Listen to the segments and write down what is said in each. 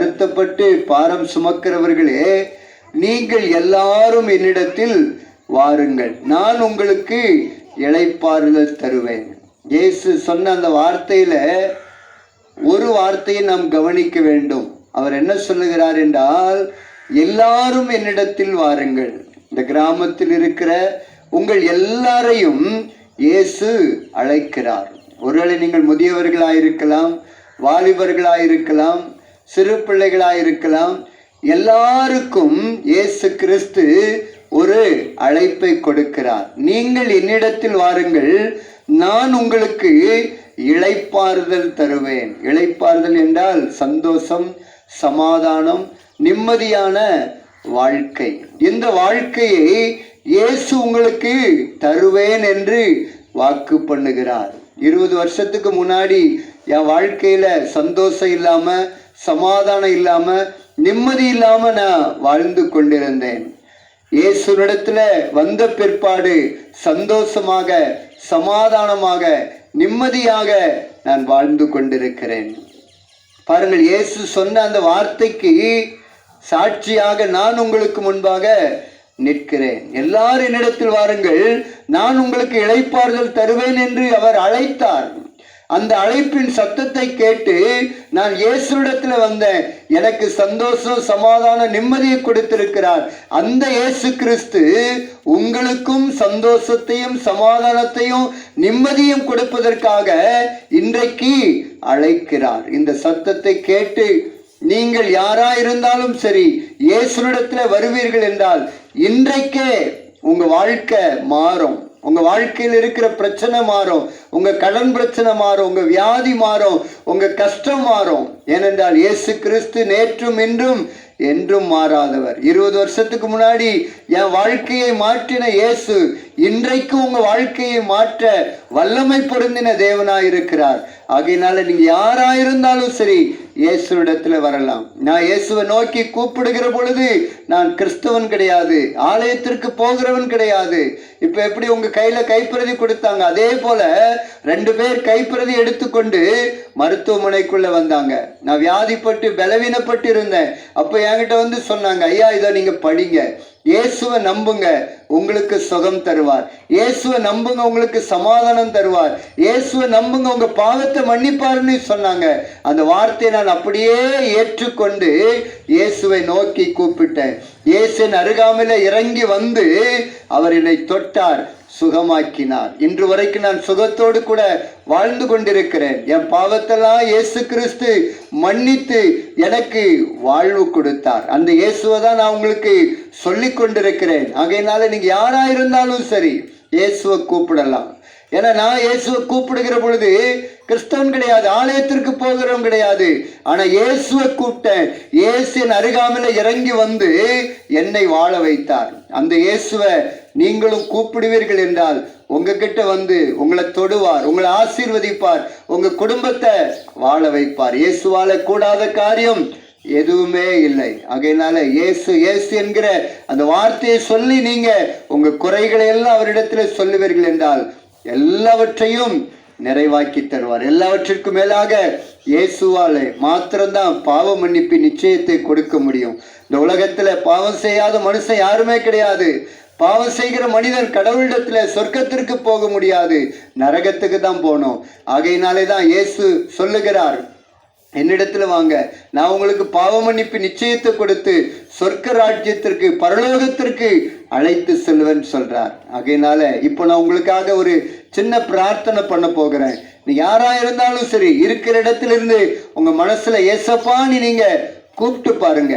வருத்தப்பட்டு பாரம் சுமக்கிறவர்களே நீங்கள் எல்லாரும் என்னிடத்தில் வாருங்கள். நான் உங்களுக்கு இழைப்பாறுதல் தருவேன். இயேசு சொன்ன அந்த வார்த்தையில ஒரு வார்த்தையை நாம் கவனிக்க வேண்டும். அவர் என்ன சொல்லுகிறார் என்றால் எல்லாரும் என்னிடத்தில் வாருங்கள். இந்த கிராமத்தில் இருக்கிற உங்கள் எல்லாரையும் இயேசு அழைக்கிறார். ஒருவேளை நீங்கள் முதியவர்களாயிருக்கலாம் வாலிபர்களாயிருக்கலாம் சிறு பிள்ளைகளாயிருக்கலாம். எல்லாருக்கும் இயேசு கிறிஸ்து ஒரு அழைப்பை கொடுக்கிறார். நீங்கள் என்னிடத்தில் வாருங்கள் நான் உங்களுக்கு இழைப்பாறுதல் தருவேன். இழைப்பாறுதல் என்றால் சந்தோஷம் சமாதானம் நிம்மதியான வாழ்க்கை. இந்த வாழ்க்கையை இயேசு உங்களுக்கு தருவேன் என்று வாக்கு பண்ணுகிறார். இருபது வருஷத்துக்கு முன்னாடி என் வாழ்க்கையில சந்தோஷம் இல்லாமல் சமாதானம் இல்லாம நிம்மதி இல்லாம நான் வாழ்ந்து கொண்டிருந்தேன். இயேசுனிடத்துல வந்த பிற்பாடு சந்தோஷமாக சமாதானமாக நிம்மதியாக நான் வாழ்ந்து கொண்டிருக்கிறேன். பாருங்கள் இயேசு சொன்ன அந்த வார்த்தைக்கு சாட்சியாக நான் உங்களுக்கு முன்பாக நிற்கிறேன். எல்லாரும் என்னிடத்தில் வாருங்கள் நான் உங்களுக்கு இழைப்பார்கள் தருவேன் என்று அவர் அழைத்தார். அந்த அழைப்பின் சத்தத்தை கேட்டு நான் இயேசுவிடத்துல வந்தேன். எனக்கு சந்தோஷம் சமாதான நிம்மதியை கொடுத்திருக்கிறார். அந்த இயேசு கிறிஸ்து உங்களுக்கும் சந்தோஷத்தையும் சமாதானத்தையும் நிம்மதியும் கொடுப்பதற்காக இன்றைக்கு அழைக்கிறார். இந்த சத்தத்தை கேட்டு நீங்கள் யாரா இருந்தாலும் சரி இயேசுனிடத்துல வருவீர்கள் என்றால் இன்றைக்கே உங்க வாழ்க்கை மாறும். உங்க வாழ்க்கையில் இருக்கிற பிரச்சனை மாறும். உங்க கடன் பிரச்சனை மாறும். உங்க வியாதி மாறும். உங்க கஷ்டம் மாறும். ஏனென்றால் இயேசு கிறிஸ்து நேற்றும் இன்றும் என்றும் மாறாதவர். இருபது வருஷத்துக்கு முன்னாடி என் வாழ்க்கையை மாற்றின இயேசு இன்றைக்கு உங்க வாழ்க்கையை மாற்ற வல்லமை பொருந்தின தேவனாய் இருக்கிறார் ஆகையினால நீங்க யாராயிருந்தாலும் சரி இயேசுவிடத்தில் வரலாம். நான் இயேசுவை நோக்கி கூப்பிடுகிற பொழுது நான் கிறிஸ்தவன் கிடையாது ஆலயத்திற்கு போகிறவன் கிடையாது. இப்போ எப்படி உங்கள் கையில் கைப்பிரதி கொடுத்தாங்க? அதே போல ரெண்டு பேர் கைப்பிரதி எடுத்துக்கொண்டு மருத்துவமனைக்குள்ளே வந்தாங்க. நான் வியாதிப்பட்டு பலவீனப்பட்டு இருந்தேன். அப்போ என்கிட்ட வந்து சொன்னாங்க ஐயா இதை நீங்கள் படிங்க. இயேசுவை நம்புங்க உங்களுக்கு சுகம் தருவார். இயேசுவை நம்புங்க உங்களுக்கு சமாதானம் தருவார். இயேசுவை நம்புங்க உங்க பாவத்தை மன்னிப்பாருன்னு சொன்னாங்க. அந்த வார்த்தையை நான் அப்படியே ஏற்றுக்கொண்டு இயேசுவை நோக்கி கூப்பிட்டேன். இயேசுவின் அருகாமையில் இறங்கி வந்து அவர் என்னை தொட்டார். சுகமாக்கினார். இன்று வரைக்கும் நான் சுகத்தோடு கூட வாழ்ந்து கொண்டிருக்கிறேன். என் பாவத்தெல்லாம் இயேசு கிறிஸ்து மன்னித்து எனக்கு வாழ்வு கொடுத்தார். அந்த இயேசுவை தான் நான் உங்களுக்கு சொல்லி கொண்டிருக்கிறேன். ஆகையினால நீங்க யாரா இருந்தாலும் சரி இயேசுவை கூப்பிடலாம். ஏன்னா நான் இயேசுவை கூப்பிடுகிற பொழுது கிறிஸ்தவன் கிடையாது ஆலயத்திற்கு போகிறவன் கிடையாது. ஆனா இயேசுவை கூப்பிட்டேன். இயேசுவின் அருகாமையில இறங்கி வந்து என்னை வாழ வைத்தார். அந்த இயேசுவை நீங்களும் கூப்பிடுவீர்கள் என்றால் உங்ககிட்ட வந்து உங்களை தொடுவார் உங்களை ஆசீர்வதிப்பார் உங்க குடும்பத்தை வாழ வைப்பார். இயேசு கூடாத காரியம் எதுவுமே இல்லை. ஆகையினால இயேசு இயேசு என்கிற அந்த வார்த்தையை சொல்லி நீங்க உங்க குறைகளை எல்லாம் அவரிடத்துல சொல்லுவீர்கள் என்றால் எல்லாவற்றையும் நிறைவாக்கி தருவார். எல்லாவற்றிற்கும் மேலாக இயேசுவாலே மாத்திரம்தான் பாவ மன்னிப்பு நிச்சயத்தை கொடுக்க முடியும். இந்த உலகத்துல பாவம் செய்யாத மனுஷன் யாருமே கிடையாது. பாவம் செய்கிற மனிதன் கடவுளிடத்துல சொர்க்கத்திற்கு போக முடியாது நரகத்துக்கு தான் போகணும். ஆகையினாலே தான் இயேசு சொல்லுகிறார் என்னிடத்துல வாங்க நான் உங்களுக்கு பாவ மன்னிப்பு நிச்சயத்தை கொடுத்து சொர்க்க ராஜ்யத்திற்கு பரலோகத்திற்கு அழைத்து செல்வேன் சொல்றார். ஆகையினால இப்போ நான் உங்களுக்காக ஒரு சின்ன பிரார்த்தனை பண்ண போகிறேன். நீ யாரா இருந்தாலும் சரி இருக்கிற இடத்துல இருந்து உங்க மனசுல ஏசப்பான்னு நீங்க கூப்பிட்டு பாருங்க.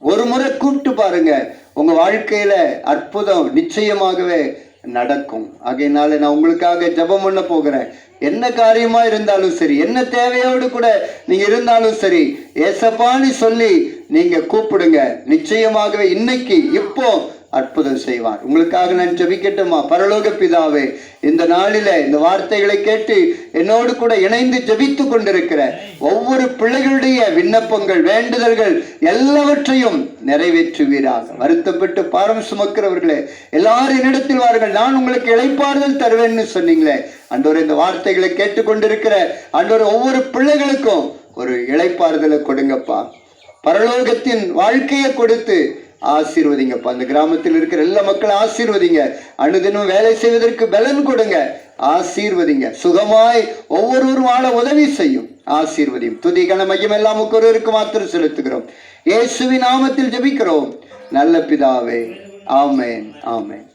ஒரு முறை கூப்பிட்டு பாருங்க. உங்க வாழ்க்கையில அற்புதம் நிச்சயமாகவே நடக்கும். ஆகையினால நான் உங்களுக்காக ஜெபம் பண்ண போகிறேன். என்ன காரியமா இருந்தாலும் சரி என்ன தேவையோடு கூட நீங்க இருந்தாலும் சரி ஏசப்பான்னு சொல்லி நீங்க கூப்பிடுங்க. நிச்சயமாகவே இன்னைக்கு இப்போ அற்புதம் செய்வார். உங்களுக்காக நான் ஜபிக்கட்டுமா? பரலோக பிதாவே இந்த நாளில இந்த வார்த்தைகளை கேட்டு என்னோடு கூட இணைந்து ஜெபித்து கொண்டிருக்கிற ஒவ்வொரு பிள்ளைகளுடைய விண்ணப்பங்கள் வேண்டுதல்கள் எல்லாவற்றையும் நிறைவேற்றுவீராக. வருத்தப்பட்டு பாரம் சுமக்கிறவர்களே எல்லாரும் என்னிடத்தில் வாருங்கள். நான் உங்களுக்கு இழைப்பாறுதல் தருவேன்னு சொன்னீங்களே. அன்றோர் இந்த வார்த்தைகளை கேட்டுக்கொண்டிருக்கிற அன்றோர் ஒவ்வொரு பிள்ளைகளுக்கும் ஒரு இழைப்பாறுதலை கொடுங்கப்பா. பரலோகத்தின் வாழ்க்கையை கொடுத்து ஆசீர்வதிங்கப்பா அந்த கிராமத்தில் இருக்கிற எல்லா மக்களும் ஆசீர்வதிங்க. அனுதினம் வேலை செய்வதற்கு பலன் கொடுங்க. ஆசீர்வதிங்க. சுகமாய் ஒவ்வொருவரும் வாழ உதவி செய்யும். ஆசீர்வதியும். துதி கண மையம் எல்லாம் ஒருவருக்கு மாத்திரம் செலுத்துகிறோம். இயேசுவின் நாமத்தில் ஜெபிக்கிறோம். நல்ல பிதாவே. ஆமேன். ஆமேன்.